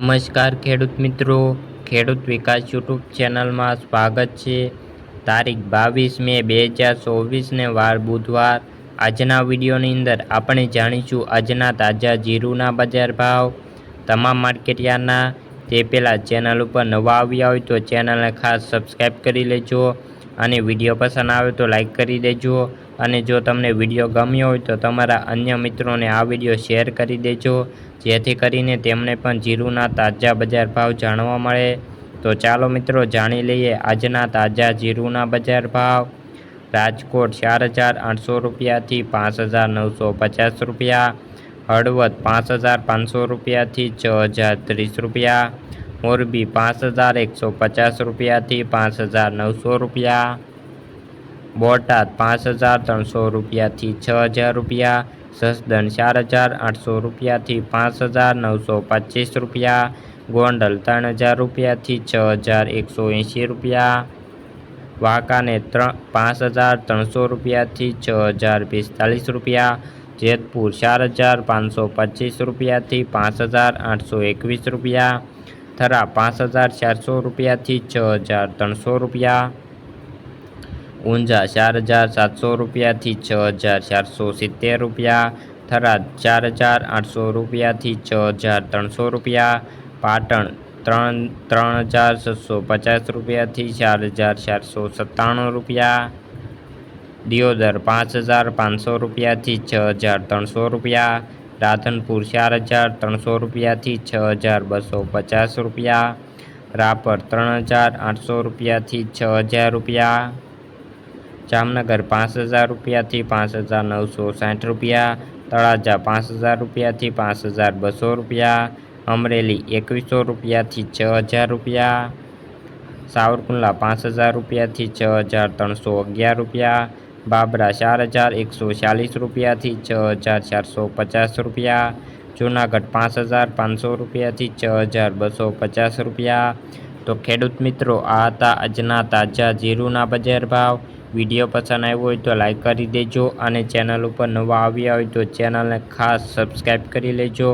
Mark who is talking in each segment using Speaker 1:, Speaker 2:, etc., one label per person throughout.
Speaker 1: નમસ્કાર ખેડૂત મિત્રો. ખેડૂત વિકાસ યુટ્યુબ ચેનલમાં સ્વાગત છે. તારીખ બાવીસ મે બે હજાર ચોવીસને વાર બુધવાર. આજના વિડીયોની અંદર આપણે જાણીશું આજના તાજા જીરુના બજાર ભાવ. તમામ માર્કેટયાર્ડના તે પહેલાં ચેનલ ઉપર નવા આવ્યા હોય તો ચેનલને ખાસ સબસ્ક્રાઈબ કરી લેજો. અને વીડિયો પસંદ આવે તો લાઈક કરી દેજો અને જો તમને વીડિયો ગમ્યો હોય તો તમારા અન્ય મિત્રોને આ વીડિયો શેર કરી દેજો. જેથી કરીને તેમને પણ જીરુના તાજા બજાર ભાવ જાણવા મળે. તો ચાલો મિત્રો જાણી લઈએ આજના તાજા જીરુના બજાર ભાવ. રાજકોટ ચાર હજાર આઠસો રૂપિયાથી પાંચ હજાર નવસો પચાસ રૂપિયા. હળવદ પાંચ હજાર પાંચસો રૂપિયાથી છ હજાર ત્રીસ રૂપિયા. મોરબી પાંચ હજાર એકસો પચાસ રૂપિયાથી પાંચ હજાર નવસો રૂપિયા. બોટાદ પાંચ હજાર ત્રણસો રૂપિયાથી છ હજાર રૂપિયા. સસદન ચાર હજાર આઠસો રૂપિયાથી પાંચ હજાર નવસો પચીસ રૂપિયા. ગોંડલ ત્રણ હજાર રૂપિયાથી છ હજાર એકસો એંશી રૂપિયા. વાંકાને ત્રણ પાંચ હજાર ત્રણસો રૂપિયાથી છ હજાર પિસ્તાલીસ રૂપિયા. જેતપુર ચાર હજાર પાંચસો પચીસ રૂપિયાથી પાંચ હજાર આઠસો એકવીસ રૂપિયા. થરા પાંચ હજાર ચારસો રૂપિયાથી છ હજાર ત્રણસો રૂપિયા. ઊંઝા ચાર હજાર સાતસો રૂપિયાથી છ હજાર ચારસો સિત્તેર રૂપિયા. થરાદ ચાર હજાર આઠસો રૂપિયાથી છ હજાર ત્રણસો રૂપિયા. પાટણ ત્રણ ત્રણ હજાર છસો પચાસ રૂપિયાથી ચાર હજાર ચારસો સત્તાણું રૂપિયા. દિયોદર પાંચ હજાર પાંચસો રૂપિયાથી છ હજાર ત્રણસો રૂપિયા. રાધનપુર ચાર હજાર ત્રણસો રૂપિયાથી છ હજાર બસો પચાસ રૂપિયા. રાપર ત્રણ હજાર આઠસો રૂપિયાથી છ હજાર રૂપિયા. જામનગર પાંચ હજાર રૂપિયાથી પાંચ હજાર નવસો સાઠ રૂપિયા. તળાજા પાંચ હજાર રૂપિયાથી પાંચ હજાર બસો રૂપિયા. અમરેલી એકવીસો રૂપિયાથી છ હજાર રૂપિયા. સાવરકુંડલા પાંચ હજાર રૂપિયાથી છ હજાર ત્રણસો અગિયાર રૂપિયા. બાબરા ચાર હજાર એકસો ચાલીસ રૂપિયાથી છ હજાર ચારસો પચાસ રૂપિયા. જૂનાગઢ પાંચ હજાર પાંચસો રૂપિયાથી છ હજાર બસો પચાસ રૂપિયા. તો ખેડૂત મિત્રો, આ હતા આજના તાજા જીરુના બજાર ભાવ. વીડિયો પસંદ આવ્યો હોય તો લાઈક કરી દેજો અને ચેનલ ઉપર નવા આવ્યા હોય તો ચેનલને ખાસ સબસ્ક્રાઈબ કરી લેજો.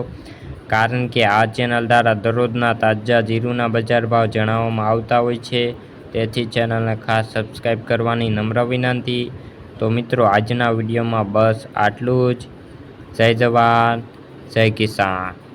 Speaker 1: કારણ કે આ ચેનલ દ્વારા દરરોજના તાજા જીરુના બજાર ભાવ જણાવવામાં આવતા હોય છે. તેથી ચેનલને ખાસ સબસ્ક્રાઈબ કરવાની નમ્ર વિનંતી. તો મિત્રો આજના વિડીયોમાં બસ આટલું જ. જય જવાન જય કિસાન.